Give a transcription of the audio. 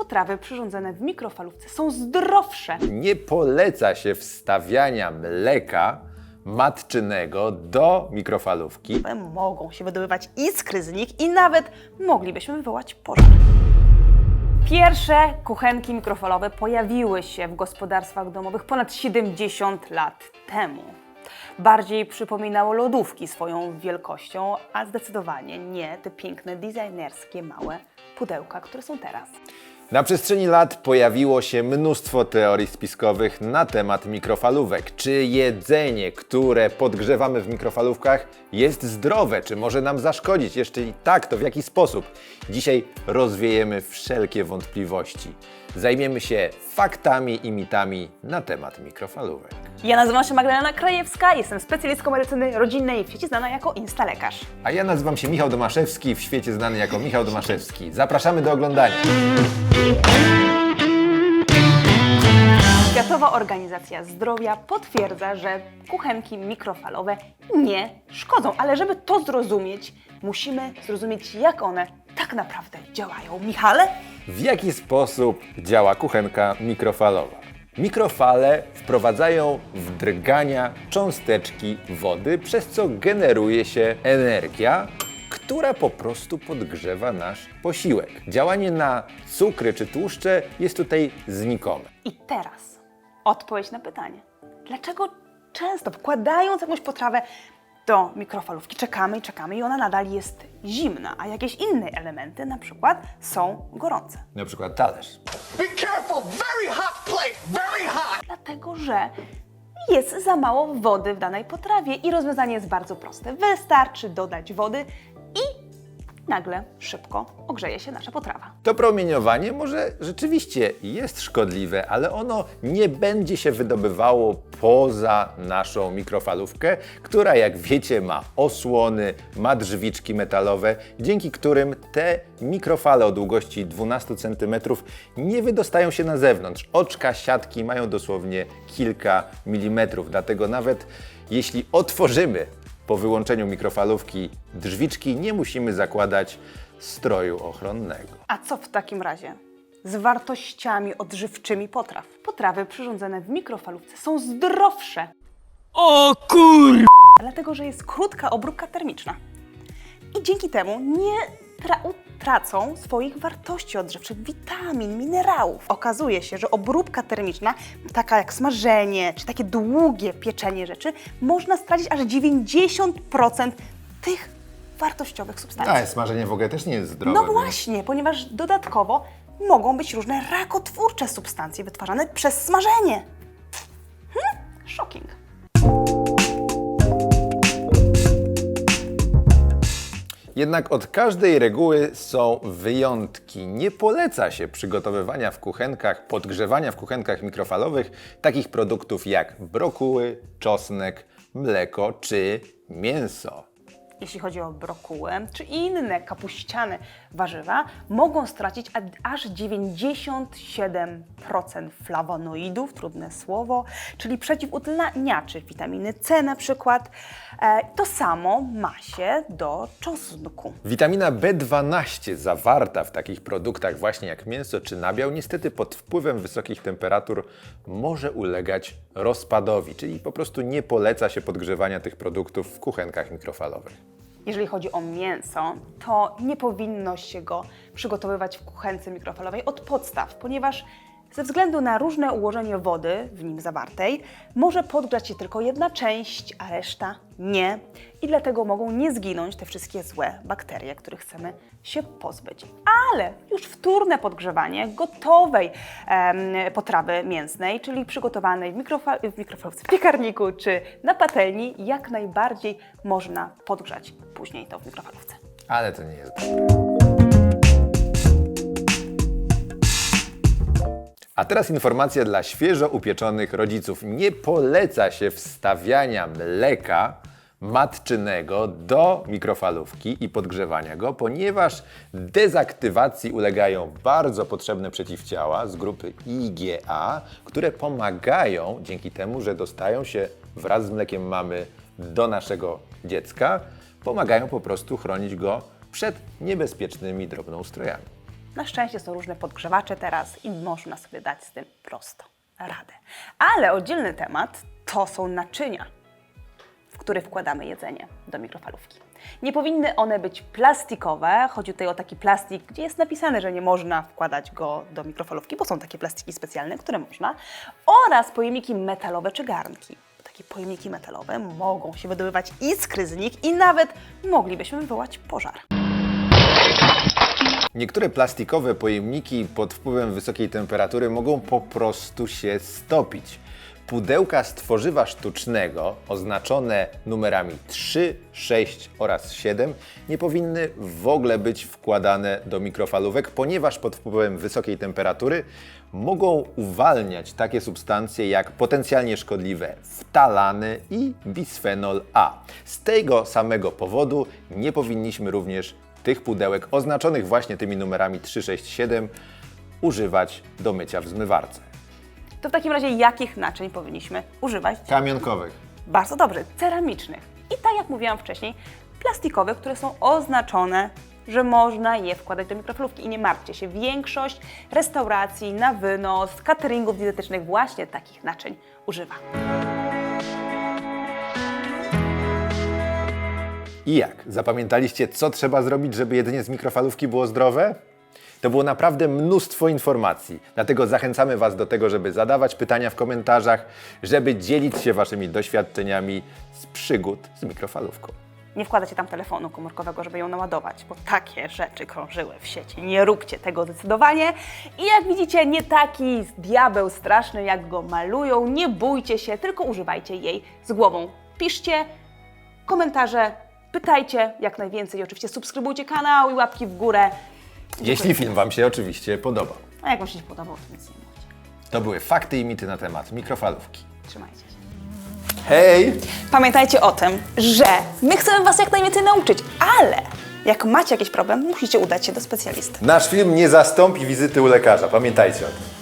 potrawy przyrządzone w mikrofalówce są zdrowsze. Nie poleca się wstawiania mleka matczynego do mikrofalówki. Mogą się wydobywać iskry z nich i nawet moglibyśmy wywołać pożar. Pierwsze kuchenki mikrofalowe pojawiły się w gospodarstwach domowych ponad 70 lat temu. Bardziej przypominało lodówki swoją wielkością, a zdecydowanie nie te piękne, designerskie, małe pudełka, które są teraz. Na przestrzeni lat pojawiło się mnóstwo teorii spiskowych na temat mikrofalówek. Czy jedzenie, które podgrzewamy w mikrofalówkach, jest zdrowe? Czy może nam zaszkodzić? Jeśli tak, to w jaki sposób? Dzisiaj rozwiejemy wszelkie wątpliwości. Zajmiemy się faktami i mitami na temat mikrofalówek. Ja nazywam się Magdalena Krajewska, jestem specjalistką medycyny rodzinnej, w świecie znana jako instalekarz. A ja nazywam się Michał Domaszewski, w świecie znany jako Michał Domaszewski. Zapraszamy do oglądania. Światowa Organizacja Zdrowia potwierdza, że kuchenki mikrofalowe nie szkodzą, ale żeby to zrozumieć, musimy zrozumieć, jak one tak naprawdę działają. Michale? W jaki sposób działa kuchenka mikrofalowa? Mikrofale wprowadzają w drgania cząsteczki wody, przez co generuje się energia, która po prostu podgrzewa nasz posiłek. Działanie na cukry czy tłuszcze jest tutaj znikome. I teraz odpowiedź na pytanie. Dlaczego często wkładając jakąś potrawę do mikrofalówki czekamy i czekamy i ona nadal jest zimna, a jakieś inne elementy na przykład są gorące? Na przykład talerz. Be careful! Very hot plate! Very hot! Dlatego, że jest za mało wody w danej potrawie i rozwiązanie jest bardzo proste. Wystarczy dodać wody nagle szybko ogrzeje się nasza potrawa. To promieniowanie może rzeczywiście jest szkodliwe, ale ono nie będzie się wydobywało poza naszą mikrofalówkę, która jak wiecie ma osłony, ma drzwiczki metalowe, dzięki którym te mikrofale o długości 12 cm nie wydostają się na zewnątrz. Oczka siatki mają dosłownie kilka milimetrów, dlatego nawet jeśli otworzymy po wyłączeniu mikrofalówki drzwiczki, nie musimy zakładać stroju ochronnego. A co w takim razie z wartościami odżywczymi potraw? Potrawy przyrządzone w mikrofalówce są zdrowsze. O kur... Dlatego, że jest krótka obróbka termiczna. I dzięki temu nie tra- utracą swoich wartości odżywczych, witamin, minerałów. Okazuje się, że obróbka termiczna, taka jak smażenie, czy takie długie pieczenie rzeczy, można stracić aż 90% tych wartościowych substancji. Ale smażenie w ogóle też nie jest zdrowe. No więc- właśnie, ponieważ dodatkowo mogą być różne rakotwórcze substancje wytwarzane przez smażenie. Hmm? Shocking. Jednak od każdej reguły są wyjątki. Nie poleca się przygotowywania w kuchenkach, podgrzewania w kuchenkach mikrofalowych takich produktów jak brokuły, czosnek, mleko czy mięso. Jeśli chodzi o brokułę czy inne kapuściane warzywa, mogą stracić aż 97% flawonoidów, trudne słowo, czyli przeciwutleniaczy, witaminy C na przykład. E, to samo ma się do czosnku. Witamina B12 zawarta w takich produktach właśnie jak mięso czy nabiał niestety pod wpływem wysokich temperatur może ulegać rozpadowi, czyli po prostu nie poleca się podgrzewania tych produktów w kuchenkach mikrofalowych. Jeżeli chodzi o mięso, to nie powinno się go przygotowywać w kuchence mikrofalowej od podstaw, ponieważ ze względu na różne ułożenie wody w nim zawartej, może podgrzać się tylko jedna część, a reszta nie. I dlatego mogą nie zginąć te wszystkie złe bakterie, których chcemy się pozbyć. Ale już wtórne podgrzewanie gotowej em, potrawy mięsnej, czyli przygotowanej w, mikrofa- w w piekarniku czy na patelni, jak najbardziej można podgrzać później to w mikrofalówce. Ale to nie jest A teraz informacja dla świeżo upieczonych rodziców. Nie poleca się wstawiania mleka matczynego do mikrofalówki i podgrzewania go, ponieważ dezaktywacji ulegają bardzo potrzebne przeciwciała z grupy IgA, które pomagają dzięki temu, że dostają się wraz z mlekiem mamy do naszego dziecka, pomagają po prostu chronić go przed niebezpiecznymi drobnoustrojami. Na szczęście są różne podgrzewacze teraz i można sobie dać z tym prosto radę. Ale oddzielny temat to są naczynia, w które wkładamy jedzenie do mikrofalówki. Nie powinny one być plastikowe. Chodzi tutaj o taki plastik, gdzie jest napisane, że nie można wkładać go do mikrofalówki, bo są takie plastiki specjalne, które można. Oraz pojemniki metalowe czy garnki. Takie pojemniki metalowe mogą się wydobywać iskry z nich i nawet moglibyśmy wywołać pożar. Niektóre plastikowe pojemniki pod wpływem wysokiej temperatury mogą po prostu się stopić. Pudełka z tworzywa sztucznego, oznaczone numerami 3, 6 oraz 7, nie powinny w ogóle być wkładane do mikrofalówek, ponieważ pod wpływem wysokiej temperatury mogą uwalniać takie substancje jak potencjalnie szkodliwe ftalany i bisfenol A. Z tego samego powodu nie powinniśmy również tych pudełek oznaczonych właśnie tymi numerami 3, 6, 7 używać do mycia w zmywarce. To w takim razie jakich naczyń powinniśmy używać? Kamionkowych. Bardzo dobrze, ceramicznych. I tak jak mówiłam wcześniej, plastikowych, które są oznaczone, że można je wkładać do mikrofalówki. I nie martwcie się, większość restauracji na wynos, cateringów dietetycznych właśnie takich naczyń używa. I jak? Zapamiętaliście, co trzeba zrobić, żeby jedzenie z mikrofalówki było zdrowe? To było naprawdę mnóstwo informacji, dlatego zachęcamy Was do tego, żeby zadawać pytania w komentarzach, żeby dzielić się Waszymi doświadczeniami z przygód z mikrofalówką. Nie wkładajcie tam telefonu komórkowego, żeby ją naładować, bo takie rzeczy krążyły w sieci. Nie róbcie tego zdecydowanie. I jak widzicie, nie taki diabeł straszny, jak go malują. Nie bójcie się, tylko używajcie jej z głową. Piszcie komentarze, pytajcie jak najwięcej. Oczywiście subskrybujcie kanał i łapki w górę. Jeśli film Wam się oczywiście podobał. A jak Wam się nie podobało, to nic nie mówcie. To były fakty i mity na temat mikrofalówki. Trzymajcie się. Hej! Pamiętajcie o tym, że my chcemy Was jak najwięcej nauczyć, ale jak macie jakiś problem, musicie udać się do specjalisty. Nasz film nie zastąpi wizyty u lekarza, pamiętajcie o tym.